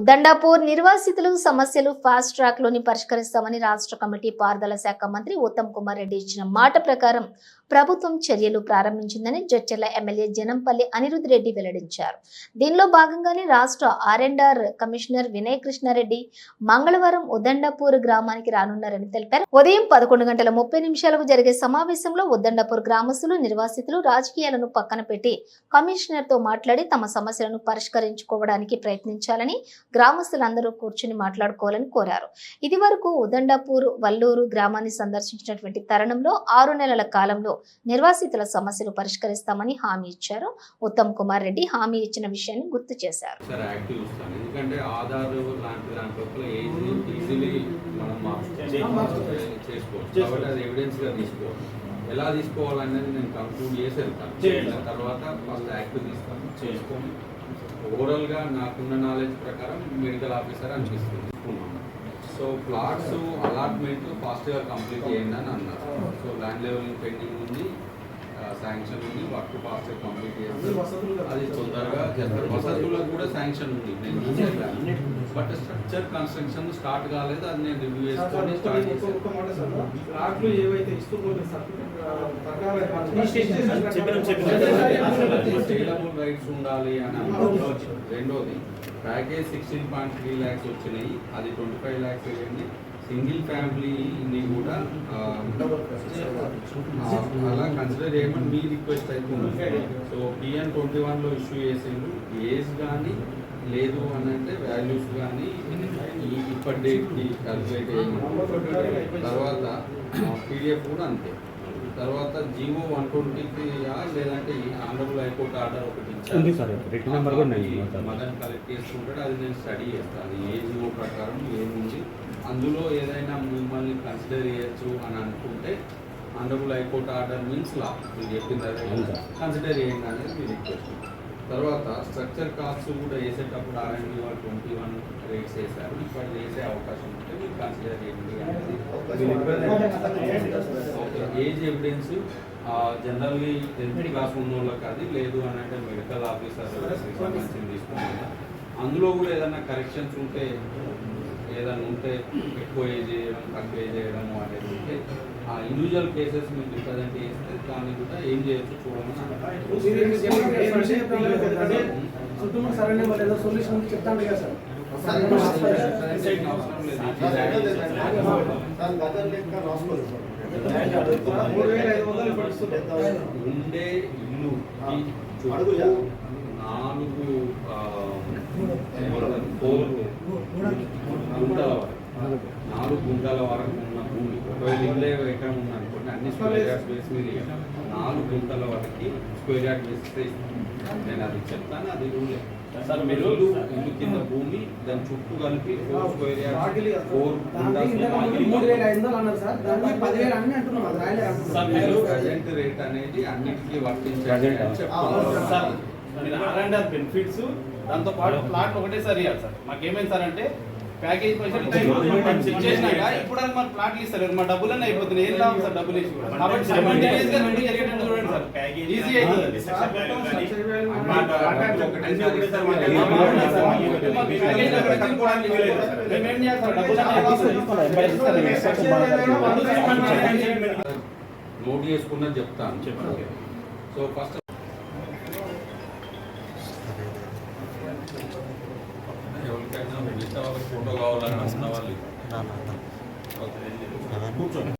ఉదండాపూర్ నిర్వాసితులు సమస్యలు ఫాస్ట్ ట్రాక్లోని పరిష్కరిస్తామని రాష్ట్ర కమిటీ పారుదల శాఖ మంత్రి ఉత్తమ్ కుమార్ రెడ్డి ఇచ్చిన మాట ప్రకారం ప్రభుత్వం చర్యలు ప్రారంభించిందని జడ్చెర్ల ఎమ్మెల్యే జనంపల్లి అనిరుద్ రెడ్డి వెల్లడించారు. దీనిలో భాగంగానే రాష్ట్ర R and R commissioner Vinay Krishna Reddy మంగళవారం ఉదండాపూర్ గ్రామానికి రానున్నారని తెలిపారు. ఉదయం పదకొండు గంటల ముప్పై నిమిషాలకు జరిగే సమావేశంలో ఉదండపూర్ గ్రామస్తులు నిర్వాసితులు రాజకీయాలను పక్కన పెట్టి కమిషనర్తో మాట్లాడి తమ సమస్యలను పరిష్కరించుకోవడానికి ప్రయత్నించాలని గ్రామస్తులందరూ కూర్చుని మాట్లాడుకోవాలని కోరారు. ఇది వరకు ఉదండాపూర్ వల్లూరు గ్రామాన్ని సందర్శించినటువంటి తరుణంలో ఆరు నెలల కాలంలో నిర్వాసితుల సమస్యలు పరిష్కరిస్తామని హామీ ఇచ్చారు. ఉత్తమ్ కుమార్ రెడ్డి హామీ ఇచ్చిన విషయాన్ని గుర్తు చేశారు. ఎలా తీసుకోవాలనేది నేను కంక్లూడ్ చేసి వెళ్తాను. తర్వాత ఫస్ట్ యాక్టివ్ తీస్తాను. చేసుకొని ఓవరాల్గా నాకున్న నాలెడ్జ్ ప్రకారం మెడికల్ ఆఫీసర్ అనిపిస్తుంది. సో ప్లాట్స్ అలాట్మెంట్ ఫాస్ట్గా కంప్లీట్ చేయండి అని అన్నారు. సో ల్యాండ్ లెవెల్ పెండింగ్ ఉంది శాంక్షన్ ఉంది వర్క్ ఫాస్ట్గా కంప్లీట్ చేయాలి అది తొందరగా చేస్తారు. వసతులకు కూడా శాంక్షన్ ఉంది. నేను చూసేదాన్ని బట్ స్ట్రక్చర్ కన్స్ట్రక్షన్ స్టార్ట్ కాలేదు అది నేను రివ్యూ చేసుకొని స్టార్ట్ చేసాను ప్లాట్లు ఏవైతే ఇస్తూ రైట్స్ ఉండాలి అని రెండోది package sixteen point three lakhs వచ్చినాయి అది ట్వంటీ ఫైవ్ ల్యాక్స్ వేయండి సింగిల్ ఫ్యామిలీని కూడా అలా కన్సిడర్ చేయమని మీ రిక్వెస్ట్ అయితే ఉంది సో పిఎన్ ట్వంటీ వన్లో ఇష్యూ చేసిండు ఏజ్ కానీ లేదు అని అంటే వాల్యూస్ కానీ ఇప్పటి డేట్కి క్యాల్కులేట్ చేయమని తర్వాత పీడిఎఫ్ కూడా అంతే తర్వాత జీవో వన్ ట్వంటీకి లేదంటే ఆనరబుల్ హైకోర్టు ఆర్డర్ ఒకటి. ఉంది సార్, written number కూడా మదన్ కలెక్ట్ చేసుకుంటాడు అది నేను స్టడీ చేస్తాను ఏ జీవో ప్రకారం ఏముంది? అందులో ఏదైనా మిమ్మల్ని కన్సిడర్ చేయొచ్చు అని అనుకుంటే honourable high court order means law. మీరు చెప్పింది. కన్సిడర్ చేయండి అనేది మీ రిక్వెస్ట్. తర్వాత స్ట్రక్చర్ కాస్ట్ కూడా వేసేటప్పుడు ఆర్ఎండి వాళ్ళు ట్వంటీ వన్ రేట్స్ వేశారు. ఇప్పుడు వేసే అవకాశం ఉంటే మీరు కన్సిడర్ చేయండి age evidence generally tenth class ఉన్న వాళ్ళకి అది లేదు అని అంటే మెడికల్ ఆఫీసర్ సంబంధించి అందులో కూడా ఏదైనా కరెక్షన్స్ ఉంటే ఏదైనా ఉంటే ఎక్కువ చేయడం తక్కువ ఏజ్ చేయడం అనేది ఉంటే ఆ ఇండివిజువల్ కేసెస్ మీరు రిప్రజెంట్ చేస్తే దాన్ని కూడా ఏం చేయొచ్చు చూడమని ఉండే ఇల్లు నాలుగు గుంటల వరకు నాలుగు గుంటల వరకు ఉన్న భూమి. ఒకవేళ ఇల్లే ఎక్కడ ఉంది అనుకోండి అన్ని స్క్వేర్ యార్డ్ బేస్ మీద. నాలుగు గుంటల వరకు స్క్వేర్ యార్డ్ బేస్ నేను అది చెప్తాను అది రూలే. సార్ మీరు ఇల్లు ఇల్లు కింద భూమి దాని చుట్టూ కలిపి ఫోర్ స్క్వేర్ యార్డ్ ఫోర్ దానికి ఇంతకు ముందు మూడు వేల ఐదు వందలు అన్నారు సార్. దాన్ని పదివేలు అన్ని అంటున్నాం అది రాయలే సార్, మీరు మీరు- ప్రజెంట్ రేట్ అనేది అన్నిటికీ వర్తించాలి అని సార్. చెప్తున్నారు మీరు ఆర్ అండ్ ఆర్ బెనిఫిట్స్ దాంతో పాటు ప్లాట్ ఒకటేసారి ఇవ్వాలి సార్ మాకేమైంది సార్ అంటే ప్యాకేజ్ పైసలు ఇచ్చేసినాక ఇప్పుడు అని మన ప్లాట్లు ఇస్తారు మా డబ్బులన్నీ అయిపోతున్నాయి. ఏం లాభం సార్ డబ్బులు ఇచ్చి కూడా కాబట్టి గా రెండు జరిగేటట్టు చూడండి సార్. ఈజీ అవుతుంది అన్ని మాకు. ప్యాకేజ్? డబ్బులు నోట్ చేసుకున్నది చెప్తాను. చెప్పండి. సో ఫస్ట్ మిగతా వాళ్ళకి ఫోటో కావాలని అనుకున్న వాళ్ళు. కూర్చోండి